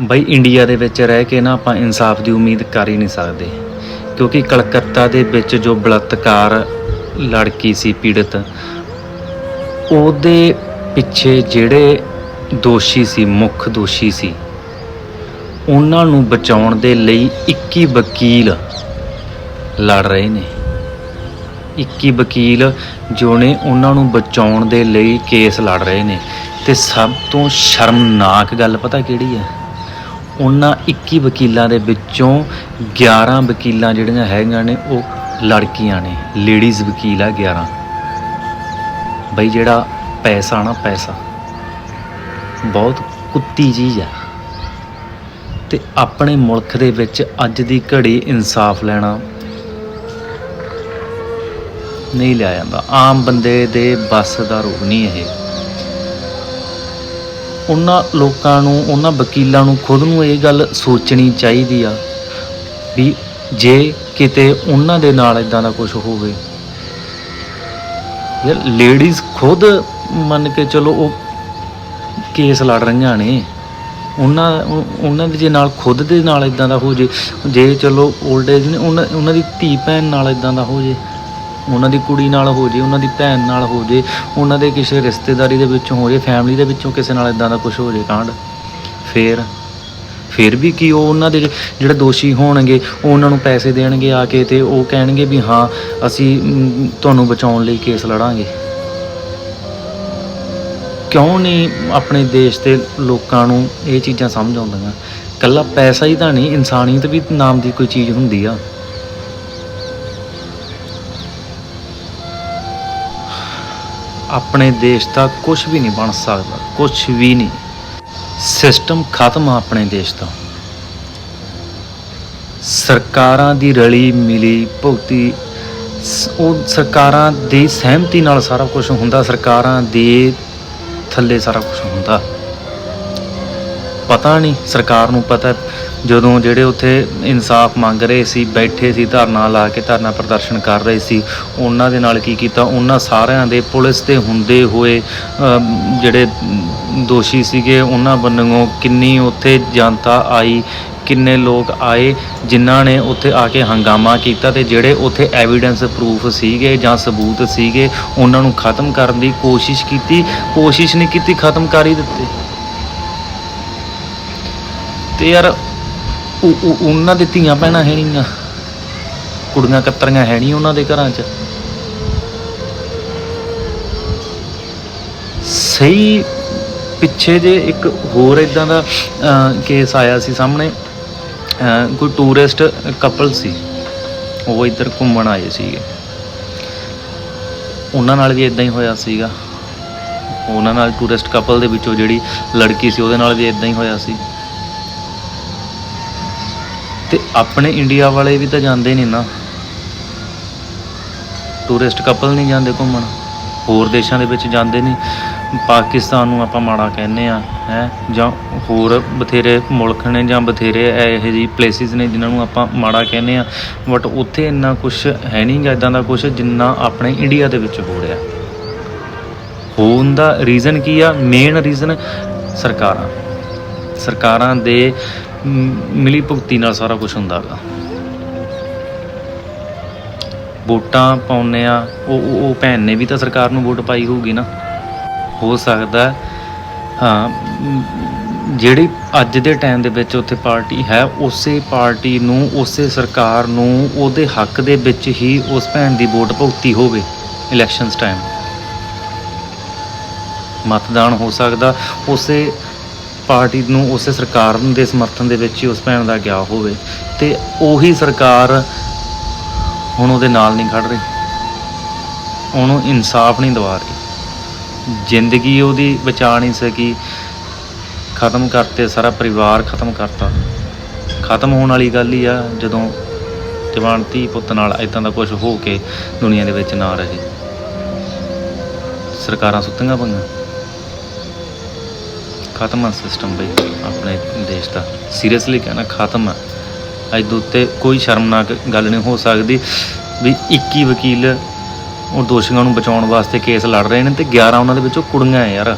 ਬਈ ਇੰਡੀਆ ਦੇ ਵਿੱਚ ਰਹਿ ਕੇ ਨਾ ਆਪਾਂ ਇਨਸਾਫ ਦੀ ਉਮੀਦ ਕਰ ਹੀ ਨਹੀਂ ਸਕਦੇ। ਕਿਉਂਕਿ ਕਲਕੱਤਾ ਦੇ ਵਿੱਚ ਜੋ ਬਲਾਤਕਾਰ ਲੜਕੀ ਸੀ ਪੀੜਤ, ਉਹਦੇ ਪਿੱਛੇ ਜਿਹੜੇ ਦੋਸ਼ੀ ਸੀ, ਮੁੱਖ ਦੋਸ਼ੀ ਸੀ, ਉਹਨਾਂ ਨੂੰ ਬਚਾਉਣ ਦੇ ਲਈ 21 ਵਕੀਲ ਲੜ ਰਹੇ ਨੇ। 21 ਵਕੀਲ ਜੋ ਨੇ, ਉਹਨਾਂ ਨੂੰ ਬਚਾਉਣ ਦੇ ਲਈ ਕੇਸ ਲੜ ਰਹੇ ਨੇ। ਤੇ ਸਭ ਤੋਂ ਸ਼ਰਮਨਾਕ ਗੱਲ ਪਤਾ ਕਿਹੜੀ ਹੈ? ਉਹਨਾਂ 21 ਵਕੀਲਾਂ ਦੇ ਵਿੱਚੋਂ 11 ਵਕੀਲਾਂ ਜਿਹੜੀਆਂ ਹੈਗੀਆਂ ਨੇ ਉਹ ਲੜਕੀਆਂ ਨੇ ਲੇਡੀਜ਼ ਵਕੀਲ ਆ 11 ਬਈ ਜਿਹੜਾ ਪੈਸਾ ਨਾ ਪੈਸਾ, ਬਹੁਤ ਕੁੱਤੀ ਚੀਜ਼ ਆ। ਤੇ ਆਪਣੇ ਮੁਲਕ ਦੇ ਵਿੱਚ ਅੱਜ ਦੀ ਘੜੀ ਇਨਸਾਫ ਲੈਣਾ ਨਹੀਂ ਲਿਆ ਜਾਂਦਾ। ਆਮ ਬੰਦੇ ਦੇ ਬਸ ਦਾ ਰੂਪ ਨਹੀਂ ਇਹ। ਉਹਨਾਂ ਲੋਕਾਂ ਨੂੰ, ਉਹਨਾਂ ਵਕੀਲਾਂ ਨੂੰ ਖੁਦ ਨੂੰ ਇਹ ਗੱਲ ਸੋਚਣੀ ਚਾਹੀਦੀ ਆ ਵੀ ਜੇ ਕਿਤੇ ਉਹਨਾਂ ਦੇ ਨਾਲ ਇਦਾਂ ਦਾ ਕੁਝ ਹੋਵੇ। ਯਾਰ ਲੇਡੀਜ਼ ਖੁਦ ਮੰਨ ਕੇ ਚਲੋ ਉਹ ਕੇਸ ਲੜ ਰਹੀਆਂ ਨੇ। ਉਹਨਾਂ ਉਹਨਾਂ ਦੇ ਜੇ ਨਾਲ ਖੁਦ ਦੇ ਨਾਲ ਇਦਾਂ ਦਾ ਹੋ ਜੇ ਜੇ ਚਲੋ 올ਡ ਏਜ ਨੇ, ਉਹਨਾਂ ਉਹਨਾਂ ਦੀ ਧੀ ਭੈਣ ਨਾਲ ਇਦਾਂ ਦਾ ਹੋ ਜੇ। ਉਹਨਾਂ ਦੀ ਕੁੜੀ ਨਾਲ ਹੋ ਜੇ, ਉਹਨਾਂ ਦੀ ਭੈਣ ਨਾਲ ਹੋ ਜੇ, ਉਹਨਾਂ ਦੇ ਕਿਸੇ ਰਿਸ਼ਤੇਦਾਰੀ ਦੇ ਵਿੱਚੋਂ ਹੋ ਜੇ ਫੈਮਿਲੀ ਦੇ ਵਿੱਚੋਂ ਕਿਸੇ ਨਾਲ ਇਦਾਂ ਦਾ ਕੁਝ ਹੋ ਜੇ ਕਾਂਡ, ਫੇਰ, ਫਿਰ ਵੀ ਕੀ ਉਹ ਉਹਨਾਂ ਦੇ ਜਿਹੜੇ ਦੋਸ਼ੀ ਹੋਣਗੇ ਉਹ ਉਹਨਾਂ ਨੂੰ ਪੈਸੇ ਦੇਣਗੇ ਆ ਕੇ ਤੇ ਉਹ ਕਹਿਣਗੇ ਵੀ ਹਾਂ, ਅਸੀਂ ਤੁਹਾਨੂੰ ਬਚਾਉਣ ਲਈ ਕੇਸ ਲੜਾਂਗੇ। ਕਿਉਂ ਨਹੀਂ ਆਪਣੇ ਦੇਸ਼ ਦੇ ਲੋਕਾਂ ਨੂੰ ਇਹ ਚੀਜ਼ਾਂ ਸਮਝ ਆਉਂਦੀਆਂ? ਕੱਲਾ ਪੈਸਾ ਹੀ ਤਾਂ ਨਹੀਂ, ਇਨਸਾਨੀਅਤ ਵੀ ਨਾਮ ਦੀ ਕੋਈ ਚੀਜ਼ ਹੁੰਦੀ ਆ। ਆਪਣੇ ਦੇਸ਼ ਦਾ ਕੁਝ ਵੀ ਨਹੀਂ ਬਣ ਸਕਦਾ ਕੁਝ ਵੀ ਨਹੀਂ। ਸਿਸਟਮ ਖਤਮ ਆ ਆਪਣੇ ਦੇਸ਼ ਦਾ ਸਰਕਾਰਾਂ ਦੀ ਰਲੀ ਮਿਲੀ ਭੁਗਤੀ ਉਹ ਸਰਕਾਰਾਂ ਦੀ ਸਹਿਮਤੀ ਨਾਲ ਸਾਰਾ ਕੁਝ ਹੁੰਦਾ, ਸਰਕਾਰਾਂ ਦੇ ਥੱਲੇ ਸਾਰਾ ਕੁਝ ਹੁੰਦਾ। ਪਤਾ ਨਹੀਂ, ਸਰਕਾਰ ਨੂੰ ਪਤਾ ਜਦੋਂ ਜਿਹੜੇ ਉੱਥੇ ਇਨਸਾਫ ਮੰਗ ਰਹੇ ਸੀ, ਬੈਠੇ ਸੀ, ਧਰਨਾ ਲਾ ਕੇ ਧਰਨਾ ਪ੍ਰਦਰਸ਼ਨ ਕਰ ਰਹੇ ਸੀ, ਉਹਨਾਂ ਦੇ ਨਾਲ ਕੀ ਕੀਤਾ? ਉਹਨਾਂ ਸਾਰਿਆਂ ਦੇ ਪੁਲਿਸ ਤੇ ਹੁੰਦੇ ਹੋਏ ਜਿਹੜੇ ਦੋਸ਼ੀ ਸੀਗੇ, ਉਹਨਾਂ ਵੱਲੋਂ ਕਿੰਨੀ ਉੱਥੇ ਜਨਤਾ ਆਈ, ਕਿੰਨੇ ਲੋਕ ਆਏ, ਜਿਨ੍ਹਾਂ ਨੇ ਉੱਥੇ ਆ ਕੇ ਹੰਗਾਮਾ ਕੀਤਾ ਤੇ ਜਿਹੜੇ ਉੱਥੇ ਐਵੀਡੈਂਸ ਪ੍ਰੂਫ ਸੀਗੇ ਜਾਂ ਸਬੂਤ ਸੀਗੇ, ਉਹਨਾਂ ਨੂੰ ਖਤਮ ਕਰਨ ਦੀ ਕੋਸ਼ਿਸ਼ ਕੀਤੀ। ਕੋਸ਼ਿਸ਼ ਨਹੀਂ ਕੀਤੀ, ਖਤਮ ਕਰ ਹੀ ਦਿੱਤੇ। ਤੇ ਯਾਰ ਉਹ- ਉਹ- ਉਹਨਾਂ ਦੇ ਧੀਆਂ ਭੈਣਾਂ ਹੈ ਨਹੀਂਆਂ ਕੁੜੀਆਂ ਕਤਰੀਆਂ ਹੈ ਨਹੀਂ ਉਹਨਾਂ ਦੇ ਘਰਾਂ 'ਚ। ਸਹੀ ਪਿੱਛੇ ਜੇ ਇੱਕ ਹੋਰ ਇਦਾਂ ਦਾ ਕੇਸ ਆਇਆ ਸੀ ਸਾਹਮਣੇ। ਅਹ, ਕੋਈ ਟੂਰਿਸਟ ਕਪਲ ਸੀ। ਉਹ ਇੱਧਰ ਘੁੰਮਣ ਆਏ ਸੀਗੇ। ਉਹਨਾਂ ਨਾਲ ਵੀ ਇਦਾਂ ਹੀ ਹੋਇਆ ਸੀਗਾ। ਉਹਨਾਂ ਨਾਲ ਟੂਰਿਸਟ ਕਪਲ ਦੇ ਵਿੱਚੋਂ ਜਿਹੜੀ ਲੜਕੀ ਸੀ ਉਹਦੇ ਨਾਲ ਵੀ ਇਦਾਂ ਹੀ ਹੋਇਆ ਸੀ। ਤੇ ਆਪਣੇ ਇੰਡੀਆ ਵਾਲੇ ਵੀ ਤਾਂ ਜਾਂਦੇ ਨਹੀਂ ਨਾ। ਟੂਰਿਸਟ ਕਪਲ ਨਹੀਂ ਜਾਂਦੇ ਘੁੰਮਣ। ਹੋਰ ਦੇਸ਼ਾਂ ਦੇ ਵਿੱਚ ਜਾਂਦੇ ਨਹੀਂ। ਪਾਕਿਸਤਾਨ ਨੂੰ ਆਪਾਂ ਮਾੜਾ ਕਹਿੰਦੇ ਆ ਹੈ, ਜਾਂ ਹੋਰ ਬਥੇਰੇ ਮੁਲਕ ਨੇ ਜਾਂ ਬਥੇਰੇ ਇਹੋ ਜਿਹੀ ਪਲੇਸਿਸ ਨੇ ਜਿਨ੍ਹਾਂ ਨੂੰ ਆਪਾਂ ਮਾੜਾ ਕਹਿੰਦੇ ਆ ਬਟ ਉੱਥੇ ਇੰਨਾ ਕੁਝ ਹੈ ਨਹੀਂ ਗਾ ਇਦਾਂ ਦਾ ਕੁਝ ਜਿੰਨਾ ਆਪਣੇ ਇੰਡੀਆ ਦੇ ਵਿੱਚ ਹੋ ਰਿਹਾ। ਹੋਣ ਦਾ ਰੀਜ਼ਨ ਕੀ ਆ? ਮੇਨ ਰੀਜ਼ਨ ਸਰਕਾਰਾਂ। ਸਰਕਾਰਾਂ ਦੇ ਮਿਲੀ ਭੁਗਤੀ ਨਾਲ ਸਾਰਾ ਕੁਝ ਹੁੰਦਾ ਗਾ ਵੋਟਾਂ ਪਾਉਂਦੇ ਆ, ਉਹ, ਉਹ- ਭੈਣ ਨੇ ਵੀ ਤਾਂ ਸਰਕਾਰ ਨੂੰ ਵੋਟ ਪਾਈ ਹੋਊਗੀ ਨਾ। ਹੋ ਸਕਦਾ, ਹਾਂ ਜਿਹੜੀ ਅੱਜ ਦੇ ਟਾਈਮ ਦੇ ਵਿੱਚ ਉੱਥੇ ਪਾਰਟੀ ਹੈ, ਉਸੇ ਪਾਰਟੀ ਨੂੰ, ਉਸੇ ਸਰਕਾਰ ਨੂੰ, ਉਹਦੇ ਹੱਕ ਦੇ ਵਿੱਚ ਹੀ ਉਸ ਭੈਣ ਦੀ ਵੋਟ ਭੁਗਤੀ ਹੋਵੇ ਇਲੈਕਸ਼ਨਸ ਟਾਈਮ ਮਤਦਾਨ ਹੋ ਸਕਦਾ, ਉਸੇ ਪਾਰਟੀ ਨੂੰ ਉਸੇ ਸਰਕਾਰ ਦੇ ਸਮਰਥਨ ਦੇ ਵਿੱਚ ਹੀ ਉਸ ਭੈਣ ਦਾ ਗਿਆ ਹੋਵੇ ਤੇ ਉਹੀ ਸਰਕਾਰ ਹੁਣ ਉਹਦੇ ਨਾਲ ਨਹੀਂ ਖੜ ਰਹੀ। ਉਹਨੂੰ ਇਨਸਾਫ ਨਹੀਂ ਦਿਵਾ ਰਹੀ। ਜ਼ਿੰਦਗੀ ਉਹਦੀ ਬਚਾ ਨਹੀਂ ਸਕੀ। ਖਤਮ ਕਰਤੇ, ਸਾਰਾ ਪਰਿਵਾਰ ਖਤਮ ਕਰਤਾ। ਖਤਮ ਹੋਣ ਵਾਲੀ ਗੱਲ ਹੀ ਆ, ਜਦੋਂ ਜਵਾਨ ਧੀ ਪੁੱਤ ਨਾਲ ਇਦਾਂ ਦਾ ਕੁਝ ਹੋ ਕੇ ਦੁਨੀਆ ਦੇ ਵਿੱਚ ਨਾ ਰਹੇ। ਸਰਕਾਰਾਂ ਸੁੱਤੀਆਂ ਪਈਆਂ। ਖਤਮ ਆ ਸਿਸਟਮ ਬਈ, ਆਪਣੇ ਦੇਸ਼ ਦਾ। ਸੀਰੀਅਸਲੀ ਕਹਿਣਾ, ਖਤਮ ਆ। ਅੱਜ ਦੇ ਉੱਤੇ ਕੋਈ ਸ਼ਰਮਨਾਕ ਗੱਲ ਨਹੀਂ ਹੋ ਸਕਦੀ ਵੀ 21 ਵਕੀਲ ਉਹ ਦੋਸ਼ੀਆਂ ਨੂੰ ਬਚਾਉਣ ਵਾਸਤੇ ਕੇਸ ਲੜ ਰਹੇ ਨੇ ਤੇ 11 ਉਹਨਾਂ ਦੇ ਵਿੱਚੋਂ ਕੁੜੀਆਂ ਆ ਯਾਰ।